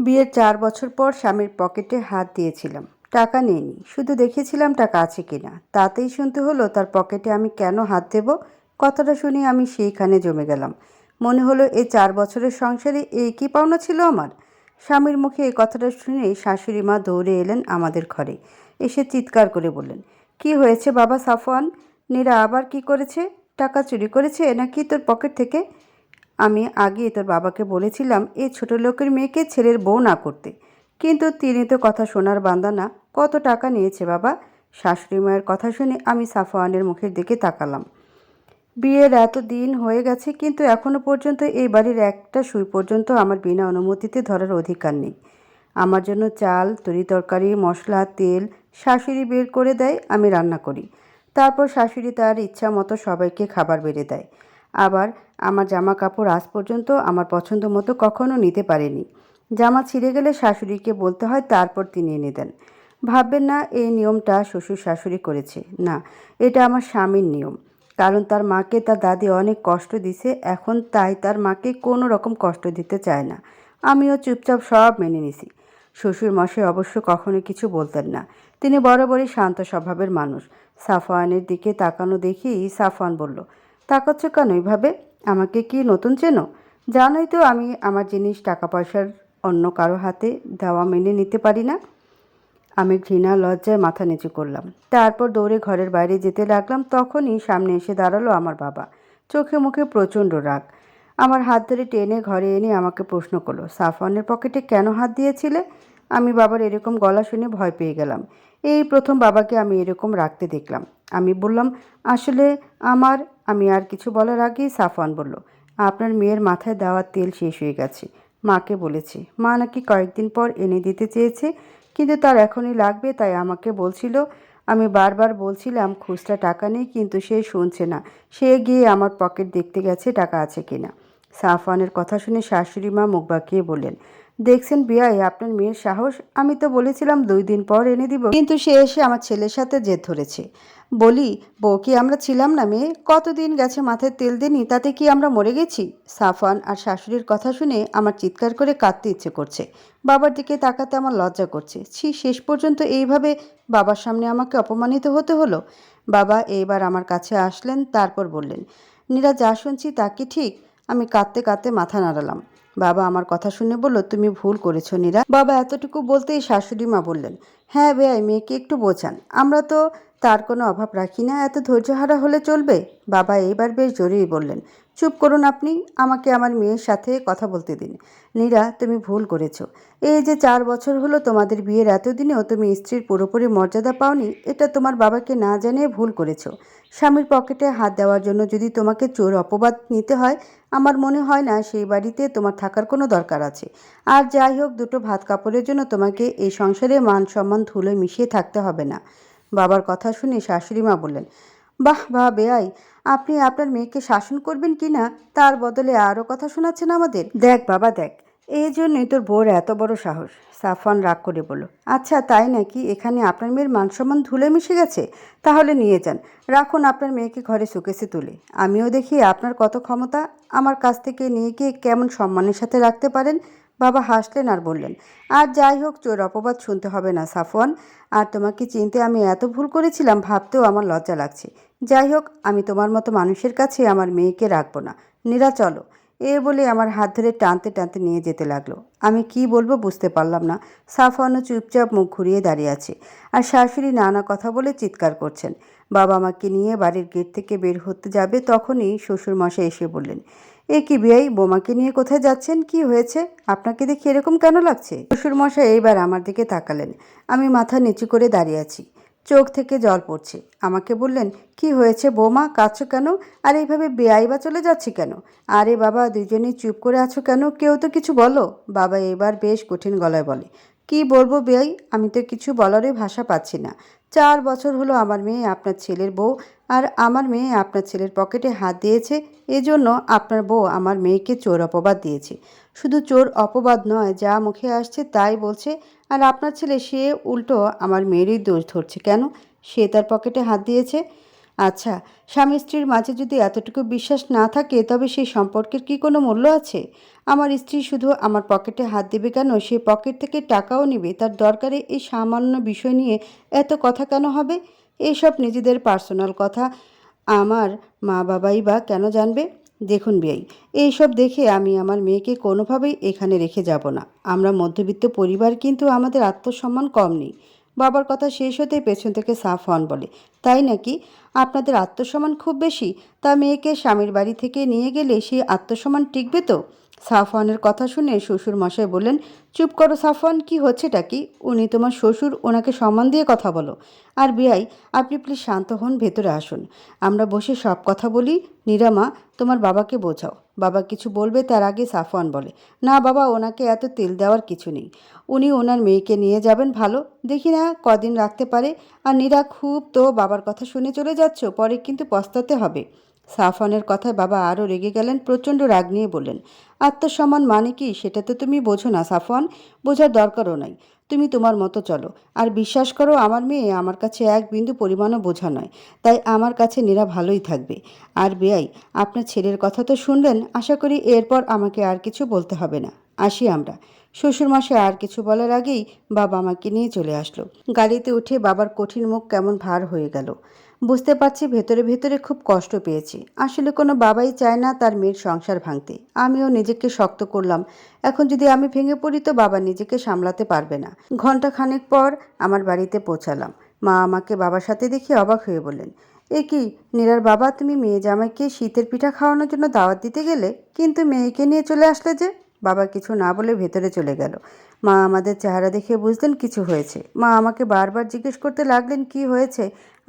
বিয়ের চার বছর পর স্বামীর পকেটে হাত দিয়েছিলাম। টাকা নেইনি। শুধু দেখেছিলাম টাকা আছে কিনা। তাতেই শুনতে হলো, তার পকেটে আমি কেন হাত দেব? কথাটা শুনে আমি সেইখানে জমে গেলাম। মনে হলো এই চার বছরের সংসারে এই কি পাওনা ছিল আমার? স্বামীর মুখে এই কথাটা শুনে শাশুড়ি মা দৌড়ে এলেন আমাদের ঘরে। এসে চিৎকার করে বললেন, কি হয়েছে বাবা সাফওয়ান? নীরা আবার কি করেছে? টাকা চুরি করেছে নাকি তোর পকেট থেকে? আমি আগে তোর বাবাকে বলেছিলাম এই ছোট লোকের মেয়েকে ছেলের বউ না করতে। কিন্তু তিনি তো কথা শোনার বান্দা না। কত টাকা নিয়েছে বাবা? শাশুড়ি মায়ের কথা শুনে আমি সাফওয়ানের মুখের দিকে তাকালাম। বিয়ের এত দিন হয়ে গেছে, কিন্তু এখনও পর্যন্ত এই বাড়ির একটা সুই পর্যন্ত আমার বিনা অনুমতিতে ধরার অধিকার নেই। আমার জন্য চাল, তরি তরকারি, মশলা, তেল শাশুড়ি বের করে দেয়, আমি রান্না করি। তারপর শাশুড়ি তার ইচ্ছা মতো সবাইকে খাবার বেড়ে দেয়। আবার আমার জামা কাপড় আজ পর্যন্ত আমার পছন্দ মতো কখনো নিতে পারেনি। জামা ছিঁড়ে গেলে শাশুড়িকে বলতে হয়, তারপর তিনি এনে দেন। ভাববেন না, এই নিয়মটা শ্বশুর শাশুড়ি করেছে। না, এটা আমার স্বামীর নিয়ম। কারণ তার মাকে তার দাদি অনেক কষ্ট দিছে, এখন তাই তার মাকে কোনো রকম কষ্ট দিতে চায় না। আমিও চুপচাপ সব মেনে নিছি। শ্বশুর মশাই অবশ্য কখনো কিছু বলতেন না। তিনি বরাবরই শান্ত স্বভাবের মানুষ। সাফওয়ানের দিকে তাকানো দেখেই সাফওয়ান বলল তাকাচ্ছ কেন এইভাবে? আমাকে কি নতুন চেনো? জানোই তো আমি আমার জিনিস টাকা পয়সার অন্য কারও হাতে দেওয়া মেনে নিতে পারি না। আমি ঘৃণা লজ্জায় মাথা নিচু করলাম। তারপর দৌড়ে ঘরের বাইরে যেতে লাগলাম, তখনই সামনে এসে দাঁড়াল আমার বাবা। চোখে মুখে প্রচণ্ড রাগ। আমার হাত ধরে টেনে ঘরে এনে আমাকে প্রশ্ন করল, সাফওয়ানের পকেটে কেন হাত দিয়েছিলে? আমি বাবার এরকম গলা শুনে ভয় পেয়ে গেলাম। এই প্রথম বাবাকে আমি এরকম রাখতে দেখলাম। আমি বললাম, আসলে আমার আমি আর কিছু বলার আগেই সাফওয়ান বলল, আপনার মেয়ের মাথায় দেওয়া তেল শেষ হয়ে গেছে। মাকে বলেছে, মা নাকি কয়েকদিন পর এনে দিতে চেয়েছে, কিন্তু তার এখনই লাগবে, তাই আমাকে বলছিল, আমি বারবার বলছিলাম, খুচরা টাকা নেই, কিন্তু সে শুনছে না, সে গিয়ে আমার পকেট দেখতে গেছে, টাকা আছে কিনা? সাফওয়ানের কথা শুনে শাশুড়ি মা মুখ বাঁকিয়ে বললেন দেখছেন বিয়াই আপনার মেয়ের সাহস? আমি তো বলেছিলাম দুই দিন পর এনে দিব। কিন্তু সে এসে আমার ছেলের সাথে জেদ ধরেছে। বলি, বউ কি আমরা ছিলাম না মেয়ে? কতদিন গেছে মাথায় তেল দিনি? তাতে কি আমরা মরে গেছি? সাফান আর শাশুড়ির কথা শুনে আমার চিৎকার করে কাঁদতে ইচ্ছে করছে। বাবার দিকে তাকাতে আমার লজ্জা করছে। ছি, শেষ পর্যন্ত এইভাবে বাবার সামনে আমাকে অপমানিত হতে হলো? বাবা এইবার আমার কাছে আসলেন, তারপর বললেন, নীরা, যা শুনছি তা কি ঠিক? আমি কাঁদতে কাঁদতে মাথা নাড়ালাম। বাবা আমার কথা শুনে বলল, তুমি ভুল করেছ নীরা। বাবা এতটুকু বলতেই শাশুড়ি মা বললেন হ্যাঁ বেয়াই মেয়েকে একটু বোঝান। আমরা তো তার কোনো অভাব রাখি না, এত ধৈর্যহারা হলে চলবে? বাবা এইবার বেশ জোরেই বললেন, চুপ করুন আপনি, আমাকে আমার মেয়ের সাথে কথা বলতে দিন। নীরা, তুমি ভুল করেছ। এই যে চার বছর হলো তোমাদের বিয়ের এতদিনেও তুমি স্ত্রীর পুরোপুরি মর্যাদা পাওনি, এটা তোমার বাবাকে না জানিয়ে ভুল করেছ। স্বামীর পকেটে হাত দেওয়ার জন্য যদি তোমাকে চোর অপবাদ নিতে হয়, আমার মনে হয় না সেই বাড়িতে তোমার থাকার কোনো দরকার আছে। আর যাই হোক, দুটো ভাত কাপড়ের জন্য তোমাকে এই সংসারে মান সম্মান ধুলো মিশিয়ে থাকতে হবে না। বাবার কথা শুনে শাশুড়ি মা বললেন, বাহ বাহ বেয়াই আপনি আপনার মেয়েকে শাসন করবেন কি না? তার বদলে আরও কথা শোনাচ্ছেন আমাদের? দেখ, বাবা, দেখ, এই জন্যই তোর বউর এত বড় সাহস সাফান রাগ করে বলল। আচ্ছা তাই নাকি? এখানে আপনার মেয়ের মানসম্মান ধুলে মিশে গেছে? তাহলে নিয়ে যান, রাখুন আপনার মেয়েকে ঘরে সুকেসে তুলে। আমিও দেখি আপনার কত ক্ষমতা, আমার কাছ থেকে নিয়ে গিয়ে কেমন সম্মানের সাথে রাখতে পারেন? বাবা হাসলেন আর বললেন, আর যাই হোক, চোর অপবাদ শুনতে হবে না, সাফওয়ান। আর তোমাকে চিনতে আমি এত ভুল করেছিলাম, ভাবতেও আমার লজ্জা লাগছে। যাই হোক, আমি তোমার মতো মানুষের কাছে আমার মেয়েকে রাখব না। নীরা, চলো। এ বলে আমার হাত ধরে টানতে টানতে নিয়ে যেতে লাগল। আমি কি বলব বুঝতে পারলাম না। সাফওয়ানও চুপচাপ মুখ ঘুরিয়ে দাঁড়িয়ে আছে। আর শাশুড়ি নানা কথা বলে চিৎকার করছেন। বাবা আমাকে নিয়ে বাড়ির গেট থেকে বের হতে যাবে তখনই শ্বশুরমশাই এসে বললেন, এ কি বিয়াই বোমাকে নিয়ে কোথায় যাচ্ছেন? কি হয়েছে? আপনাকে দেখে এরকম কেন লাগছে? শ্বশুরমশাই এইবার আমার দিকে তাকালেন। আমি মাথা নিচু করে দাঁড়িয়ে আছি। চোখ থেকে জল পড়ছে। আমাকে বললেন, কি হয়েছে বৌমা? কাঁদছো কেন? আর এইভাবে বেআই বা চলে যাচ্ছে কেন? আরে বাবা, দুজনেই চুপ করে আছো কেন? কেউ তো কিছু বলো? বাবা এবার বেশ কঠিন গলায় বলে কি বলব বেআই আমি তো কিছু বলারই ভাষা পাচ্ছি না। চার বছর হলো আমার মেয়ে আপনার ছেলের বউ আর আমার মেয়ে আপনার ছেলের পকেটে হাত দিয়েছে। এজন্য আপনার বউ আমার মেয়েকে চোর অপবাদ দিয়েছে। শুধু চোর অপবাদ নয়, যা মুখে আসছে তাই বলছে, আর আপনার ছেলে সে উল্টো আমার মেয়েরই দোষ ধরছে কেন? সে তার পকেটে হাত দিয়েছে। আচ্ছা স্বামী স্ত্রীর মাঝে যদি এতটুকু বিশ্বাস না থাকে, তবে সেই সম্পর্কের কি কোনো মূল্য আছে? আমার স্ত্রী শুধু আমার পকেটে হাত দেবে কেন? সে পকেট থেকে টাকাও নেবে। তার দরকারে এই সামান্য বিষয় নিয়ে এত কথা কেন হবে? এইসব নিজেদের পার্সোনাল কথা। আমার মা বাবাই বা কেন জানবে? দেখুন বিয়াই, এইসব দেখে আমি আমার মেয়েকে কোনোভাবেই এখানে রেখে যাব না। আমরা মধ্যবিত্ত পরিবার, কিন্তু আমাদের আত্মসম্মান কম নেই। বাবার কথা শেষ হতে পেছন থেকে সাফ হন বলে, তাই নাকি? আপনাদের আত্মসম্মান খুব বেশি, তা মেয়েকে স্বামীর বাড়ি থেকে নিয়ে গেলে সেই আত্মসম্মান টিকবে তো? সাফওয়ানের কথা শুনে শ্বশুর মশাই বললেন, চুপ করো সাফওয়ান, কি হচ্ছেটা কি? উনি তোমার শ্বশুর, ওনাকে সম্মান দিয়ে কথা বলো। আর বিয়াই, আপনি প্লিজ শান্ত হন, ভেতরে আসুন। আমরা বসে সব কথা বলি। নিরামা, তোমার বাবাকে বোঝাও। বাবা কিছু বলবে, তার আগে সাফওয়ান বলে। না বাবা, ওনাকে এত তেল দেওয়ার কিছু নেই। উনি ওনার মেয়েকে নিয়ে যাবেন ভালো। দেখি না কদিন রাখতে পারে। আর নীরা, খুব তো বাবার কথা শুনে চলে যাচ্ছ, পরে কিন্তু পস্তাতে হবে। সাফওয়ানের কথায় বাবা আরও রেগে গেলেন, প্রচণ্ড রাগ নিয়ে বললেন, আত্মসম্মান মানে কি সেটা তো তুমি বোঝো না সাফওয়ান, বোঝার দরকারও নাই। তুমি তোমার মতো চলো, আর বিশ্বাস করো আমার মেয়ে আমার কাছে এক বিন্দু পরিমাণও বোঝা নয়, তাই আমার কাছে নীরা ভালোই থাকবে। আর বেয়াই আপনার ছেলের কথা তো শুনলেন, আশা করি এরপর আমাকে আর কিছু বলতে হবে না। আসি আমরা। শ্বশুরমশাই আর কিছু বলার আগেই বাবা আমাকে নিয়ে চলে আসলো। গাড়িতে উঠে বাবার কঠিন মুখ কেমন ভার হয়ে গেল। বুঝতে পারছি ভেতরে ভেতরে খুব কষ্ট পেয়েছি। আসলে কোনো বাবাই চায় না তার মেয়ের সংসার ভাঙতে। আমিও নিজেকে শক্ত করলাম। এখন যদি আমি ভেঙে পড়ি তো বাবা নিজেকে সামলাতে পারবে না। ঘণ্টা খানেক পর আমার বাড়িতে পৌঁছালাম। মা আমাকে বাবার সাথে দেখে অবাক হয়ে বললেন, এ কি, নীরার বাবা, তুমি মেয়ে জামাইকে শীতের পিঠা খাওয়ানোর জন্য দাওয়াত দিতে গেলে কিন্তু মেয়েকে নিয়ে চলে আসলে যে? বাবা কিছু না বলে ভেতরে চলে গেল। মা আমাদের চেহারা দেখে বুঝলেন কিছু হয়েছে। মা আমাকে বারবার জিজ্ঞেস করতে লাগলেন, কি হয়েছে?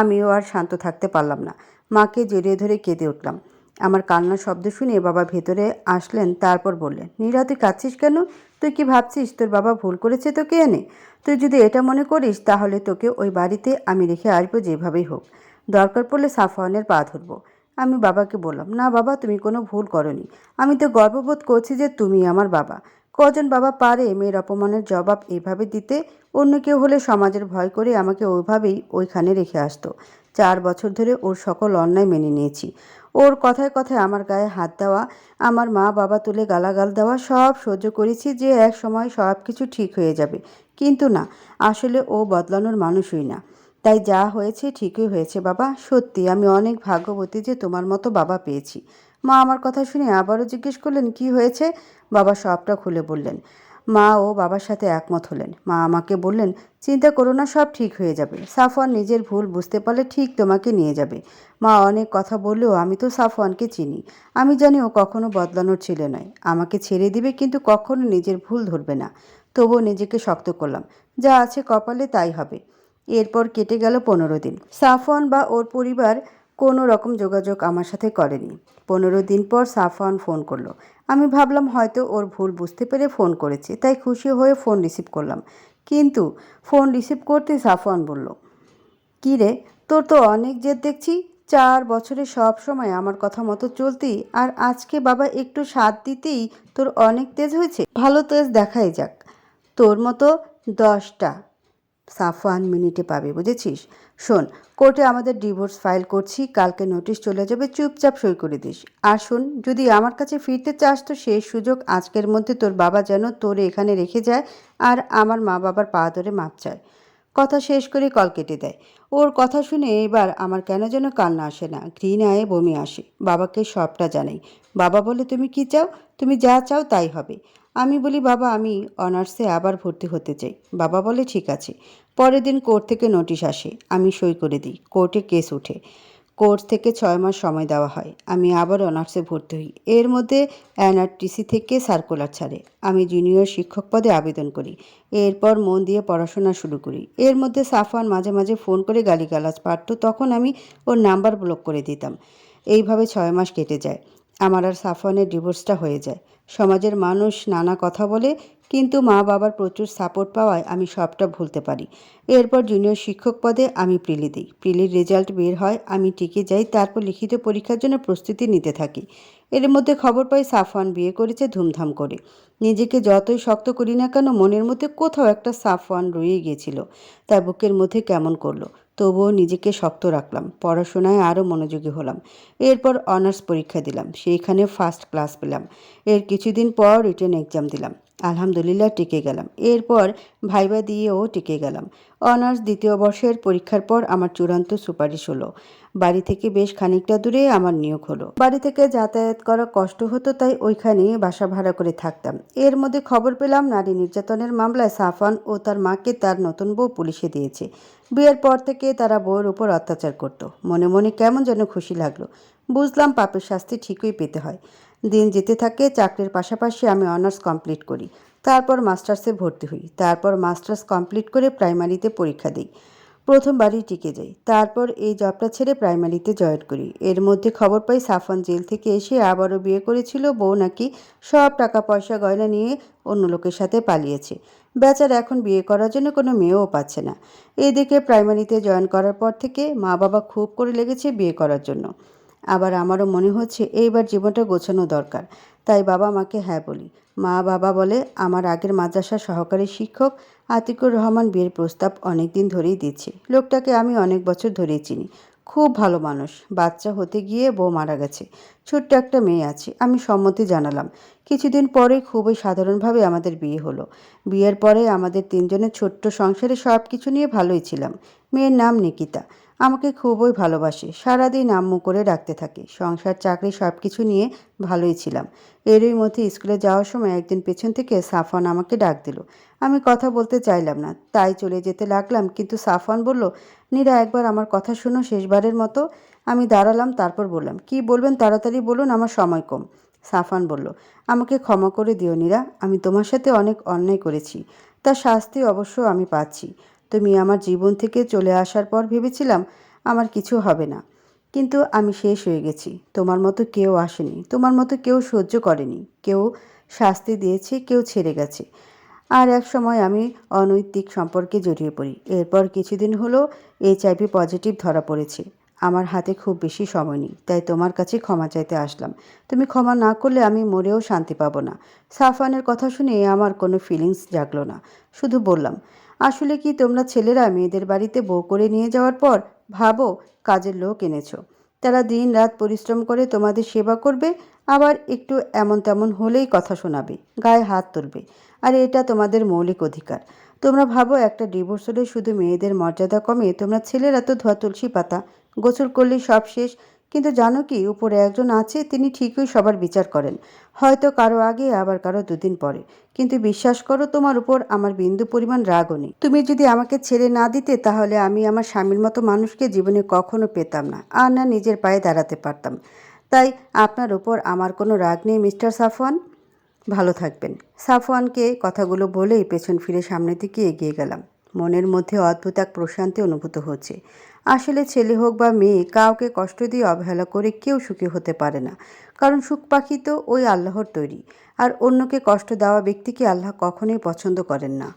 আমিও আর শান্ত থাকতে পারলাম না। মাকে জড়িয়ে ধরে কেঁদে উঠলাম। আমার কান্নার শব্দ শুনে বাবা ভেতরে আসলেন, তারপর বললেন, নীরা, তুই কাঁদছিস কেন? তুই কি ভাবছিস তোর বাবা ভুল করেছে তোকে এনে? তুই যদি এটা মনে করিস, তাহলে তোকে ওই বাড়িতে আমি রেখে আসব যেভাবেই হোক। দরকার পড়লে সাফওয়ানের পা ধরবো। আমি বাবাকে বললাম, না বাবা, তুমি কোনো ভুল করনি। আমি তো গর্ববোধ করছি যে তুমি আমার বাবা। কজন বাবা পারে মেয়ের অপমানের জবাব এইভাবে দিতে? অন্য কেউ হলে সমাজের ভয় করে আমাকে ওইভাবেই ওইখানে রেখে আসতো। চার বছর ধরে ওর সকল অন্যায় মেনে নিয়েছি। ওর কথায় কথায় আমার গায়ে হাত দেওয়া, আমার মা বাবা তুলে গালাগাল দেওয়া, সব সহ্য করেছি যে এক সময় সব কিছু ঠিক হয়ে যাবে। কিন্তু না, আসলে ও বদলানোর মানুষই না। তাই যা হয়েছে ঠিকই হয়েছে বাবা। সত্যি, আমি অনেক ভাগ্যবতী যে তোমার মতো বাবা পেয়েছি। মা আমার কথা শুনে আবারও জিজ্ঞেস করলেন, কি হয়েছে? বাবা সবটা খুলে বললেন, মা ও বাবার সাথে একমত হলেন। মা আমাকে বললেন, চিন্তা করো না, সব ঠিক হয়ে যাবে। সাফওয়ান নিজের ভুল বুঝতে পারলে ঠিক তোমাকে নিয়ে যাবে। মা অনেক কথা বললেও আমি তো সাফওয়ানকে চিনি। আমি জানি ও কখনো বদলানোর ছেলে নয়। আমাকে ছেড়ে দিবে কিন্তু কখনো নিজের ভুল ধরবে না। তবুও নিজেকে শক্ত করলাম। যা আছে কপালে তাই হবে। এরপর কেটে গেল পনেরো দিন। সাফওয়ান বা ওর পরিবার কোনো রকম যোগাযোগ আমার সাথে করেনি। পনেরো দিন পর সাফওয়ান ফোন করল। আমি ভাবলাম হয়তো ওর ভুল বুঝতে পেরে ফোন করেছে, তাই খুশি হয়ে ফোন রিসিভ করলাম। কিন্তু ফোন রিসিভ করতে সাফওয়ান বলল, কী রে, তোর তো অনেক জেদ দেখছি। চার বছরে সব সময় আমার কথা মতো চলতি, আর আজকে বাবা একটু স্বাদ দিতেই তোর অনেক তেজ হয়েছে। ভালো তেজ দেখাই যাক। তোর মতো দশটা সাফওয়ান মিনিটে পাবে, বুঝেছিস? শোন, কোর্টে আমাদের ডিভোর্স ফাইল করছি, কালকে নোটিশ চলে যাবে, চুপচাপ সই করে দিস। আর শোন, যদি আমার কাছে ফিরতে চাস, তো সেই সুযোগ আজকের মধ্যে তোর বাবা যেন তোর এখানে রেখে যায় আর আমার মা বাবার পা ধরে মাপ চায়। কথা শেষ করে কল কেটে দেয়। ওর কথা শুনে এবার আমার কেন যেন কান্না আসে না, ঘৃণায় বমি আসে। বাবাকে সবটা জানাই। বাবা বলে, তুমি কি চাও? তুমি যা চাও তাই হবে। আমি বলি, বাবা, আমি অনার্সে আবার ভর্তি হতে চাই। বাবা বলে, ঠিক আছে। পরের দিন কোর্ট থেকে নোটিশ আসে। আমি সই করে দিই। কোর্টে কেস উঠে কোর্স থেকে ছয় মাস সময় দেওয়া হয়। আমি আবার অনার্সে ভর্তি হই। এর মধ্যে এনআরটিসি থেকে সার্কুলার ছাড়ে। আমি জুনিয়র শিক্ষক পদে আবেদন করি। এরপর মন দিয়ে পড়াশোনা শুরু করি। এর মধ্যে সাফান মাঝে মাঝে ফোন করে গালিগালাজ পারত, তখন আমি ওর নাম্বার ব্লক করে দিতাম। এইভাবে ছয় মাস কেটে যায়। আমার আর সাফওয়ানের ডিভোর্সটা হয়ে যায়। সমাজের মানুষ নানা কথা বলে, কিন্তু মা বাবার প্রচুর সাপোর্ট পাওয়ায় আমি সবটা ভুলতে পারি। এরপর জুনিয়র শিক্ষক পদে আমি প্রিলি দিই। প্রিলির রেজাল্ট বের হয়, আমি টিকে যাই, তারপর লিখিত পরীক্ষার জন্য প্রস্তুতি নিতে থাকি। এর মধ্যে খবর পাই সাফওয়ান বিয়ে করেছে ধুমধাম করে। নিজেকে যতই শক্ত করি না কেন, মনের মধ্যে কোথাও একটা সাফওয়ান রয়ে গিয়েছিল। তার বুকের মধ্যে কেমন করল? তবুও নিজেকে শক্ত রাখলাম, পড়াশোনায় আরও মনোযোগী হলাম। এরপর অনার্স পরীক্ষা দিলাম, সেইখানে ফার্স্ট ক্লাস পেলাম। এর কিছুদিন পর রিটার্ন এক্সাম দিলাম। আলহামদুলিল্লাহ টিকে গেলাম। এরপর ভাইবা দিয়েও টিকে গেলাম। অনার্স দ্বিতীয় বর্ষের পরীক্ষার পর আমার চূড়ান্ত সুপারিশ হলো। বাড়ি থেকে বেশ খানিকটা দূরে আমার নিয়োগ হলো। বাড়ি থেকে যাতায়াত করা কষ্ট হতো, তাই ওইখানে বাসা ভাড়া করে থাকতাম। এর মধ্যে খবর পেলাম, নারী নির্যাতনের মামলায় সাফান ও তার মাকে তার নতুন বউ পুলিশে দিয়েছে। বিয়ের পর থেকে তারা বউয়ের উপর অত্যাচার করত। মনে মনে কেমন যেন খুশি লাগল। বুঝলাম পাপের শাস্তি ঠিকই পেতে হয়। দিন যেতে থাকে, চাকরির পাশাপাশি আমি অনার্স কমপ্লিট করি। তারপর মাস্টার্সে ভর্তি হই। তারপর মাস্টার্স কমপ্লিট করে প্রাইমারিতে পরীক্ষা দিই। প্রথমবারই টিকে যাই। তারপর এই জবটা ছেড়ে প্রাইমারিতে জয়েন করি। এর মধ্যে খবর পাই সাফান জেল থেকে এসে আবারও বিয়ে করেছিল, বউ নাকি সব টাকা পয়সা গয়না নিয়ে অন্য লোকের সাথে পালিয়েছে। বেচার এখন বিয়ে করার জন্য কোনো মেয়েও পাচ্ছে না। এদিকে প্রাইমারিতে জয়েন করার পর থেকে মা বাবা খুব করে লেগেছে বিয়ে করার জন্য। আবার আমারও মনে হচ্ছে এইবার জীবনটা গোছানো দরকার। তাই বাবা মাকে হ্যাঁ বলি। মা বাবা বলে, আমার আগের মাদ্রাসার সহকারী শিক্ষক আতিকুর রহমান বিয়ের প্রস্তাব অনেক দিন ধরেই দিচ্ছে। লোকটাকে আমি অনেক বছর ধরেই চিনি। খুব ভালো মানুষ। বাচ্চা হতে গিয়ে বউ মারা গেছে। ছোট্ট একটা মেয়ে আছে। আমি সম্মতি জানালাম। কিছুদিন পরে খুবই সাধারণভাবে আমাদের বিয়ে হলো। বিয়ের পরে আমাদের তিনজনের ছোট্ট সংসারে সব কিছু নিয়ে ভালোই ছিলাম। মেয়ের নাম নিকিতা। আমাকে খুবই ভালোবাসে। সারাদিন আম্মু করে ডাকতে থাকে। সংসার, চাকরি সব কিছু নিয়ে ভালোই ছিলাম। এরই মধ্যে স্কুলে যাওয়ার সময় একদিন পেছন থেকে সাফান আমাকে ডাক দিল। আমি কথা বলতে চাইলাম না, তাই চলে যেতে লাগলাম, কিন্তু সাফান বলল, নীরা, একবার আমার কথা শোনো শেষবারের মতো। আমি দাঁড়ালাম, তারপর বললাম, কি বলবেন? তাড়াতাড়ি বলুন, আমার সময় কম। সাফান বলল, আমাকে ক্ষমা করে দিও নীরা, আমি তোমার সাথে অনেক অন্যায় করেছি। তার শাস্তি অবশ্য আমি পাচ্ছি। তুমি আমার জীবন থেকে চলে আসার পর ভেবেছিলাম আমার কিছু হবে না। কিন্তু আমি শেষ হয়ে গেছি। তোমার মতো কেউ আসেনি। তোমার মতো কেউ সহ্য করেনি। কেউ শাস্তি দিয়েছে, কেউ ছেড়ে গেছে। আর এক সময় আমি অনৈতিক সম্পর্কে জড়িয়ে পড়ি। এরপর কিছুদিন হলো এইচআইভি পজিটিভ ধরা পড়েছে। আমার হাতে খুব বেশি সময় নেই, তাই তোমার কাছে ক্ষমা চাইতে আসলাম। তুমি ক্ষমা না করলে আমি মরেও শান্তি পাবো না। সাফানের কথা শুনে আমার কোনো ফিলিংস জাগলো না। শুধু বললাম আসলে কি তোমরা ছেলেরা মেয়েদের বাড়িতে বউ করে নিয়ে যাওয়ার পর ভাবো কাজের লোক এনেছো। তারা দিন রাত পরিশ্রম করে তোমাদের সেবা করবে, আবার একটু এমন তেমন হলেই কথা শোনাবে, গায়ে হাত তুলবে। আর এটা তোমাদের মৌলিক অধিকার। তোমরা ভাবো একটা ডিভোর্স হলে শুধু মেয়েদের মর্যাদা কমে, তোমরা ছেলেরা তো ধোয়া তুলসী পাতা, গোসল করলেই সব শেষ কিন্তু জানো কি, উপরে একজন আছে, তিনি ঠিকই সবার বিচার করেন। হয়তো কারও আগে, আবার কারও দুদিন পরে। কিন্তু বিশ্বাস করো, তোমার উপর আমার বিন্দু পরিমাণ রাগও নেই। তুমি যদি আমাকে ছেড়ে না দিতে, তাহলে আমি আমার স্বামীর মতো মানুষকে জীবনে কখনো পেতাম না, আর না নিজের পায়ে দাঁড়াতে পারতাম। তাই আপনার উপর আমার কোনো রাগ নেই, মিস্টার সাফওয়ান। ভালো থাকবেন। সাফওয়ানকে কথাগুলো বলেই পেছন ফিরে সামনের দিকে এগিয়ে গেলাম। মনের মধ্যে অদ্ভুত এক প্রশান্তি অনুভূত হচ্ছে। আসলে ছেলে হোক বা মেয়ে, কাউকে কষ্ট দিয়ে অবহেলা করে কেউ সুখী হতে পারে না। কারণ সুখ পাখি তো ওই আল্লাহর তৈরি। আর অন্যকে কষ্ট দেওয়া ব্যক্তিকে আল্লাহ কখনোই পছন্দ করেন না।